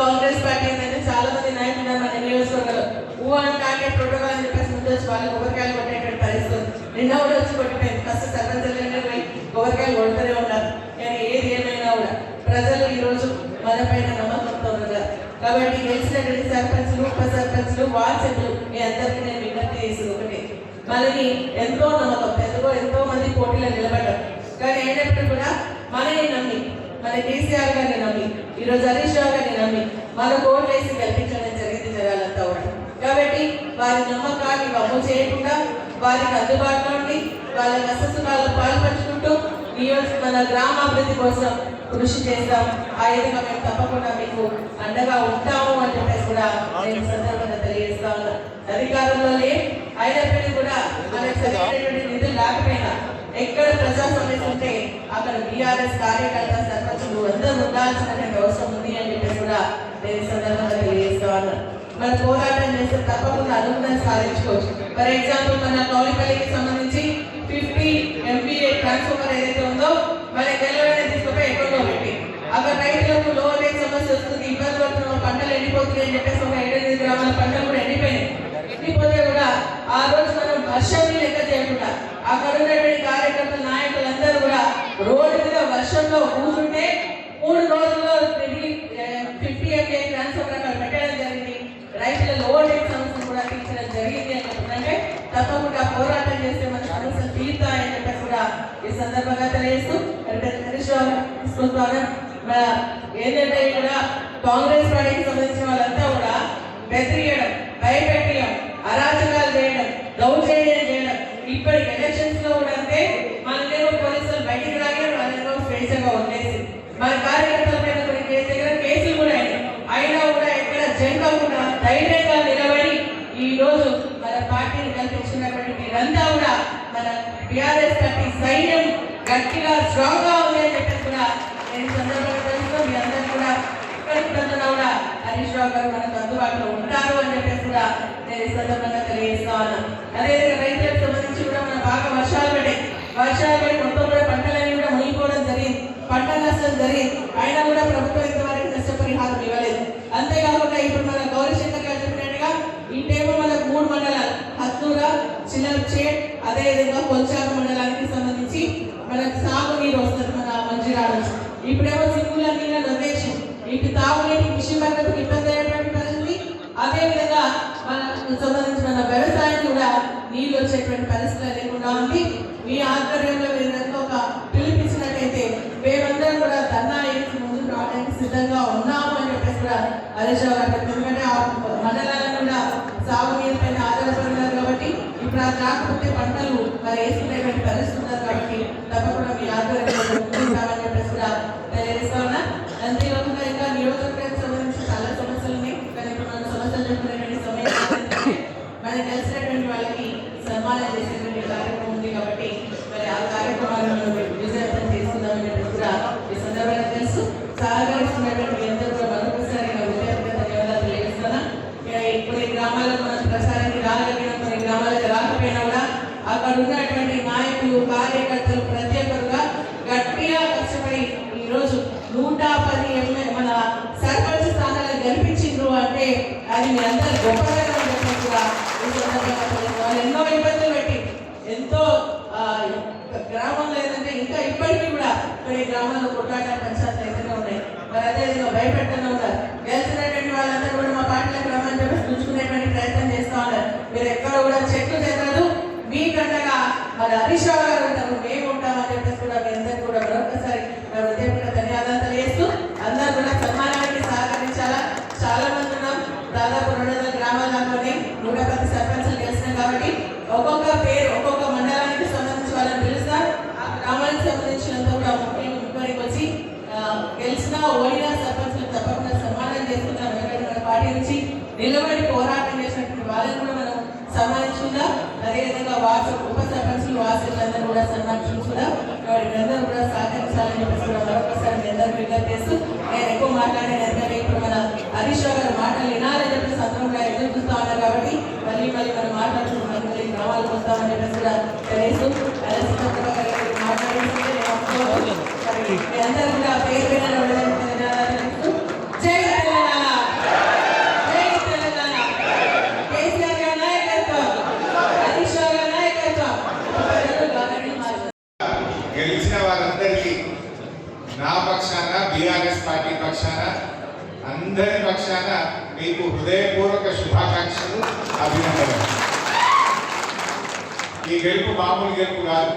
Congress party ఏంటంటే చాలా మంది నాయకులు మన నియోజకవర్గంలో. ఊ అని కాకే ప్రోటోకాల్ అని చెప్పేసి ముందు వచ్చి వాళ్ళు కొబ్బరికాయలు కొట్టేటువంటి పరిస్థితి నిన్న కూడా వచ్చి కొట్టిపోయింది. ఫస్ట్ సర్పంచ్ ఎన్నికలు పోయి కొబ్బరికాయలు కొడుతూనే ఉన్నారు. కానీ ఏది ఏమైనా కూడా ప్రజలు ఈరోజు మన పైన నమ్మకంతో ఉన్నారు కాబట్టి గెలిచినటువంటి సర్పంచ్లు ఉప సర్పంచ్లు వార్డ్ మీ అందరికీ నేను విజ్ఞప్తి చేసేది ఒకటి. మనకి ఎంతో నమ్మకం ఎంతో ఎంతో మంది పోటీలో నిలబడ్డారు. కానీ ఏంటంటే కూడా మనని నమ్మి మన కేసీఆర్ గారిని నమ్మి ఈరోజు హరీష్ రావు గారిని నమ్మి మన ఓట్లు వేసి కల్పించడం జరిగింది జనాలంతా కూడా. కాబట్టి వారి నమ్మకాన్ని వమ్ము చేయకుండా వారికి అందుబాటులో ఉండి వాళ్ళ కష్టసుఖాల్లో పాల్పంచుకుంటూ నియోజక మన గ్రామాభివృద్ధి కోసం కృషి చేస్తాం. ఆ విధంగా మేము తప్పకుండా మీకు అండగా ఉంటాము అని చెప్పేసి కూడా నేను సందర్భంగా తెలియజేస్తా ఉన్నాను అధికారంలో లే అయినప్పటికీ కూడా మనకు సరైనటువంటి నిధులు రాకపోయినా ఎక్కడ ప్రజా సమస్య ఉంటే అక్కడ బీఆర్ఎస్ కార్యకర్త సర్పంచులు అందరూ ఉండాల్సినటువంటి అవసరం ఉంది అని చెప్పి కూడా నేను సందర్భంగా తెలియజేస్తాను మన పోరాటం చేస్తే తప్పకుండా అనుగుణం సాధించుకోవచ్చు. ఫర్ ఎగ్జాంపుల్ మన కౌలిపల్లికి సంబంధించి ఫిఫ్టీ ఎంపీఏ ట్రాన్స్ఫార్మర్ ఏదైతే ఉందో మన గెలవనే తీసుకుపోయి ఎక్కడో పెట్టి అక్కడ రైతులకు లో రేట్ సమస్య వస్తుంది ఇబ్బంది పడుతున్న పంటలు ఎండిపోతుంది అని చెప్పేసి ఒక ఏడెనిమిది గ్రామాల పంటలు కూడా ఎండిపోయినాయి ఎండిపోతే కూడా ఆ రోజు మనం వర్షాన్ని లెక్క చేయకుండా అక్కడ ఉన్నటువంటి కార్యకర్తల నాయకులందరూ కూడా రోడ్డు మీద వర్షంలో కూర్చుంటే మూడు రోజుల్లో తిరిగి ఫిఫ్టీ ఎంఏ ట్రాన్స్ఫర్ అక్కడ పెట్టడం జరిగింది. రైతుల లోడ్ రేట్ సమస్యను కూడా తీర్చడం జరిగింది అని చెప్తుందంటే తప్పకుండా పోరాటం చేస్తే మన సమస్యలు తీరుతాయని చెప్పి కూడా ఈ సందర్భంగా తెలియజేస్తూ హరీష్ తీసుకుంటాను ఏంటంటే ఇక్కడ కాంగ్రెస్ పార్టీకి సంబంధించిన వాళ్ళంతా కూడా బెదిరియడం భయపెట్టడం అరాచకాలు చేయడం దౌర్జన్యం చేయడం ఇప్పటి ఎలక్షన్స్లో కూడా అంతే. మనకేమో పోలీసులు బయటికి రాగారు వాళ్ళేమో స్వేచ్ఛగా ఉండేసి మన కార్యకర్తల మీద కొన్ని కేసు దగ్గర కేసులు కూడా అయినాయి. అయినా కూడా ఎక్కడ జంకకుండా ధైర్యంగా నిలబడి ఈ రోజు మన పార్టీని కల్పించినటువంటి మీరంతా కూడా మన టిఆర్ఎస్ పార్టీ సైన్యం గట్టిగా స్ట్రాంగ్గా ఉంది అని చెప్పేసి కూడా నేను సందర్భంగా తెలుస్తూ మీ అందరూ కూడా ఎక్కడికి కూడా హరీష్ రావు గారు మనకు అందుబాటులో ఉంటారు అని చెప్పేసి కూడా నేను ఈ సందర్భంగా తెలియజేస్తా ఉన్నాను. అదేవిధంగా రైతులకు బాగా వర్షాలు పడ్డాయి వర్షాలు పడి మొత్తం కూడా పంటలన్నీ కూడా మునిగిపోవడం జరిగింది. పంట నష్టం జరిగింది. అయినా కూడా ప్రభుత్వం ఇంతవరకు నష్టపరిహారం ఇవ్వలేదు. అంతేకాకుండా ఇప్పుడు మన గౌరీశంకర్ గారు చెప్పినట్టుగా ఇంటేమో మన మనకు మూడు మండలాలు హత్తూర చిన్నచేట్ అదేవిధంగా కొల్చాక మండలానికి సంబంధించి మనకు సాగునీరు వస్తుంది మన మంచి రావడం ఇప్పుడేమో సింగుల నీళ్ళ వదిలేసి ఇటు తాగునీటి మిషన్ భద్రతకు ఇబ్బంది అయ్యేటువంటి పరిస్థితి. అదేవిధంగా మన సంబంధించి మన వ్యవసాయం నీళ్ళు వచ్చేటువంటి పరిస్థితులు లేకుండా ఉంది. మీ ఆధ్వర్యంలో మీరు కనుక ఒక పిలిపించినట్టయితే మేమందరం కూడా ధర్నా వేసి ముందుకు రావడానికి సిద్ధంగా ఉన్నాము అని చెప్పేసి కూడా హరీష్ గారు ఎందుకంటే ఆ మండలాలను కూడా సాగునీరు పైన ఆధారపడి ఉన్నారు కాబట్టి ఇప్పుడు అది రాకపోతే పంటలు మరి వేసుకునేటువంటి పరిస్థితున్నారు కాబట్టి తప్పకుండా మీ ఆధ్వర్యం ముందుకుంటామని చెప్పేసి కూడా తెలియజేస్తా ఉన్నా అంతేకాకుండా ఇంకా నియోజకవర్గానికి సంబంధించి చాలా సమస్యలు ఉన్నాయి కానీ ఇప్పుడు మనం సమస్యలు చెప్పుకునేటువంటి సమయం ఏంటంటే మనకి తెలిసినటువంటి వాళ్ళకి సన్మానం చేసేటువంటి కార్యక్రమం ఉంది కాబట్టి మరి ఆ కార్యక్రమాలను మనం విజయవంతం చేసుకుందామని చెప్పేసి కూడా ఈ సందర్భంగా తెలుసు సహకరిస్తున్నటువంటి మీ కూడా మరొకసారి నా ధన్యవాదాలు తెలియజేస్తున్నా. కొన్ని గ్రామాలకు మనం ప్రచారానికి రాగలిగిన కొన్ని గ్రామాలకు రాకపోయినా కూడా అక్కడ ఉన్నటువంటి నాయకులు కార్యకర్తలు ప్రతి ఒక్కరుగా గట్టిగా కష్టపడి ఈరోజు నూట పది ఎమ్మె మన సర్పంచ్ స్థానాలు గెలిపించిండ్రు అంటే అది మీ గొప్పగా కూడా ఈ వాళ్ళు ఎన్నో ఇబ్బందులు పెట్టి ఎంతో గ్రామంలో ఏంటంటే ఇంకా ఇప్పటికీ కూడా కొన్ని గ్రామాల్లో కొట్టాట పంచాయతీ మరి అదేవిధంగా భయపెట్టనే ఉన్నారు గెలిచినటువంటి వాళ్ళందరూ కూడా మా పార్టీలకు రమ్మని చెప్పి చూసుకునేటువంటి ప్రయత్నం చేస్తా ఉన్నారు. మీరు ఎక్కడ కూడా చెట్లు చెదరదు మీకంటగా మరి హరీష్ రావు మీ అందరూ విజ్ఞప్తి చేస్తూ నేను ఎక్కువ మాట్లాడాను ఎందుకంటే ఇప్పుడు మన హరీష్ రావు గారి మాటలు వినాలని చెప్పేసి అందరం కూడా ఎదురు చూస్తా ఉన్నారు కాబట్టి మళ్ళీ మళ్ళీ మనం మాట్లాడుతున్నాం మళ్ళీ గ్రామాలకు వస్తామని చెప్పేసి కూడా తెలియజేస్తూ అలాగే మాట్లాడేసి కోరుతూ మరి మీ అందరూ కూడా పేరు పేరున హృదయపూర్వక ధన్యవాదాలు తెలుపుతూ జై తెలంగాణ జై తెలంగాణ కేసీఆర్ గారి నాయకత్వం హరీష్ రావు గారి నాయకత్వం ప్రజలు గవర్నమెంట్ మార్చారు గెలిచిన వారందరికీ నా పక్షాన బీఆర్ఎస్ పార్టీ పక్షాన అందరి పక్షాన మీకు హృదయపూర్వక శుభాకాంక్షలు అభినందనలు ఈ గెలుపు మామూలు గెలుపు కాదు.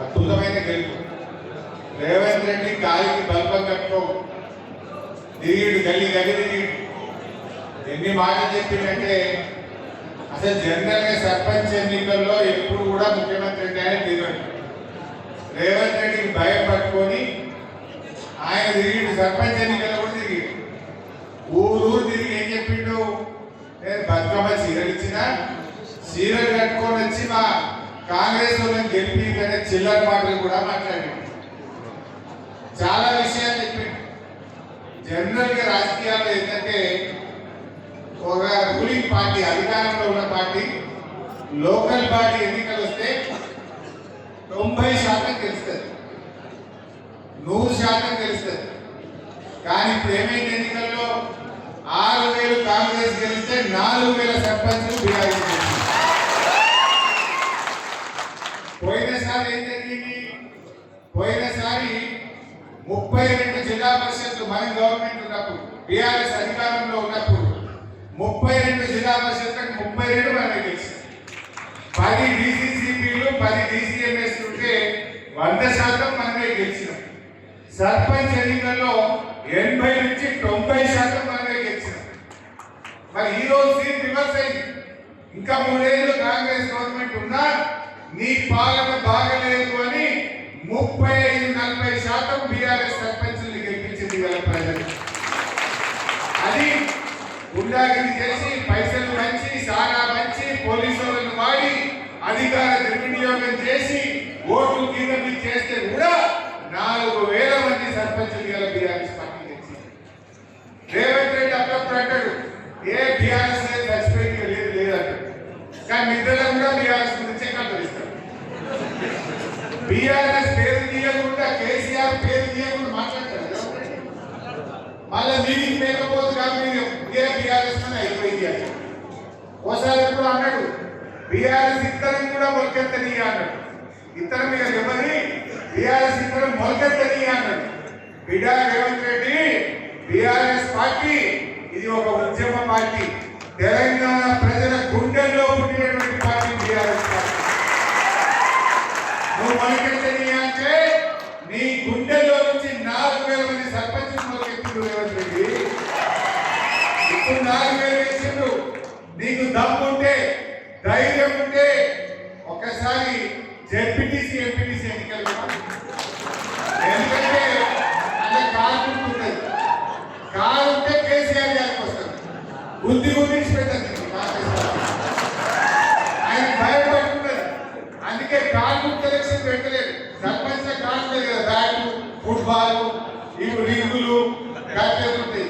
అద్భుతమైన గెలుపు. రేవంత్ రెడ్డి గాలికి బల్బం కట్టుకో. తిరిగిడు గల్లి గల్లి తిరిగిడు ఎన్ని మాటలు చెప్పిందంటే అసలు జనరల్గా సర్పంచ్ ఎన్నికల్లో ఎప్పుడు కూడా ముఖ్యమంత్రి అంటే ఆయన తిరగడు రేవంత్ రెడ్డికి భయం పట్టుకొని ఆయన తిరిగి సర్పంచ్ ఎన్నికల్లో కూడా తిరిగి ఊరూరు తిరిగి ఏం చెప్పిండు నేను బతుకమ్మ చీరలు ఇచ్చిన చీరలు కట్టుకొని వచ్చి మా కాంగ్రెస్ వాళ్ళని గెలిపి కానీ చిల్లర మాటలు కూడా మాట్లాడి చాలా విషయాలు చెప్పిండు జనరల్గా రాజకీయాల్లో ఏంటంటే ఒక రూలింగ్ పార్టీ అధికారంలో ఉన్న పార్టీ లోకల్ పార్టీ ఎన్నికలు వస్తే తొంభై శాతం గెలుస్తుంది నూరు శాతం గెలుస్తుంది కానీ ఇప్పుడు ఏమైంది ఎన్నికల్లో ఆరు వేలు కాంగ్రెస్ గెలిస్తే నాలుగు వేల సర్పంచులు బీఆర్ఎస్ గెలిచింది పోయినసారి ఏం జరిగింది పోయినసారి ముప్పై రెండు జిల్లా పరిషత్లు మన గవర్నమెంట్ ఉన్నప్పుడు బీఆర్ఎస్ అధికారంలో ఉన్నప్పుడు ముప్పై రెండు జిల్లా పరిషత్లకు ముప్పై రెండు మనమే తెలుసు పది డీసీసీపీలు పది డీసీఎంఎస్ ఉంటే వంద శాతం మనమే గెలిచినాం. సర్పంచ్ ఎన్నికల్లో ఎనభై నుంచి తొంభై శాతం మనమే గెలిచినాం. మరి ఈ రోజు సీట్ రివర్స్ అయింది. ఇంకా మూడేళ్ళు కాంగ్రెస్ గవర్నమెంట్ ఉన్నా నీ పాలన బాగలేదు అని ముప్పై ఐదు నలభై శాతం బీఆర్ఎస్ సర్పంచుల్ని గెలిపించింది గల ప్రజలు అది గుండాగిరి చేసి పైసలు పంచి సారా మంచి పోలీసులను వాడి అధికార దుర్వినియోగం చేసి ఓట్లు కింద చేస్తే కూడా నాలుగు వేల మంది సర్పంచులు గల బీఆర్ఎస్ పార్టీ తెచ్చింది రేవంత్ రెడ్డి అప్పుడప్పుడు అంటాడు ఏ బీఆర్ఎస్ లేదు చచ్చిపోయింది లేదు లేదంటాడు కానీ నిద్రలో కూడా బీఆర్ఎస్ గురించే కల్పరిస్తాడు బీఆర్ఎస్ పేరు తీయకుండా కేసీఆర్ పేరు తీయకుండా మాట్లాడతాడు మళ్ళీ మీటింగ్ పేరు కాదు మీరు ఇదే బీఆర్ఎస్ అని ఓసారి ఎప్పుడు అన్నాడు? బీఆర్ఎస్ ఇద్దరం కూడా మొలకెత్తని అన్నాడు. ఇద్దరం మీద ఎవరి బీఆర్ఎస్ ఇద్దరం మొలకెత్తని అన్నాడు. బిడా రేవంత్ రెడ్డి బీఆర్ఎస్ పార్టీ ఇది ఒక ఉద్యమ పార్టీ. తెలంగాణ ప్రజల గుండెల్లో పుట్టినటువంటి పార్టీ బీఆర్ఎస్ పార్టీ. నువ్వు మొలకెత్త అంటే నీ గుండెల్లో నుంచి నాలుగు వేల మంది సర్పంచ్ మొలకెత్తిండు రేవంత్ రెడ్డి ఇప్పుడు నాలుగు వేలు వేసిండు నీకు దమ్ము ఉంటే ధైర్యం ఉంటే ఒక్కసారి జెడ్పీటీసీ ఎంపీటీసీ ఎన్నికలు ఎందుకంటే అలా కారు ఉంటుంది కారు ఉంటే కేసీఆర్ గారికి వస్తుంది. బుద్ధి గురించి పెట్టండి ఆయన భయపడుతున్నది అందుకే కారు గుర్తు ఎలక్షన్ పెట్టలేదు. సర్పంచ్ కారు లేదు కదా బ్యాటు ఫుట్బాల్ ఇవి రింగులు కట్టెలు ఉంటాయి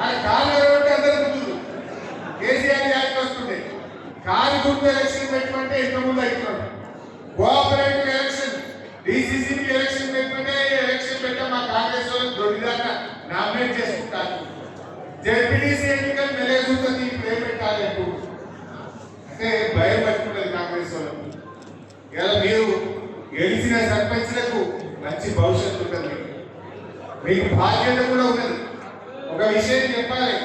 ఆయన కాలు ఎవరంటే అందరూ ముందు. కేసీఆర్ గారికి వస్తుంది కారు గుర్తు ఎలక్షన్ పెట్టమంటే ఇంత ముందు అవుతున్నాడు కోఆపరేటివ్ ఎలక్షన్ డిసిసిపి ఎలక్షన్ పెట్టుకుంటే ఎలక్షన్ పెట్టా మా కాంగ్రెస్ వాళ్ళు దొడ్డిదాకా నామినేట్ చేసుకుంటారు. జడ్పీటీసీ ఎన్నికలు మెలేసుకుంటుంది ఇప్పుడు ఏం పెట్టాలి ఎప్పుడు? అంటే భయం పట్టుకున్నది కాంగ్రెస్ వాళ్ళకు ఇలా మీరు గెలిచిన సర్పంచ్లకు మంచి భవిష్యత్తు ఉంటుంది. మీకు బాధ్యత కూడా ఉన్నది. ఒక విషయం చెప్పాలి.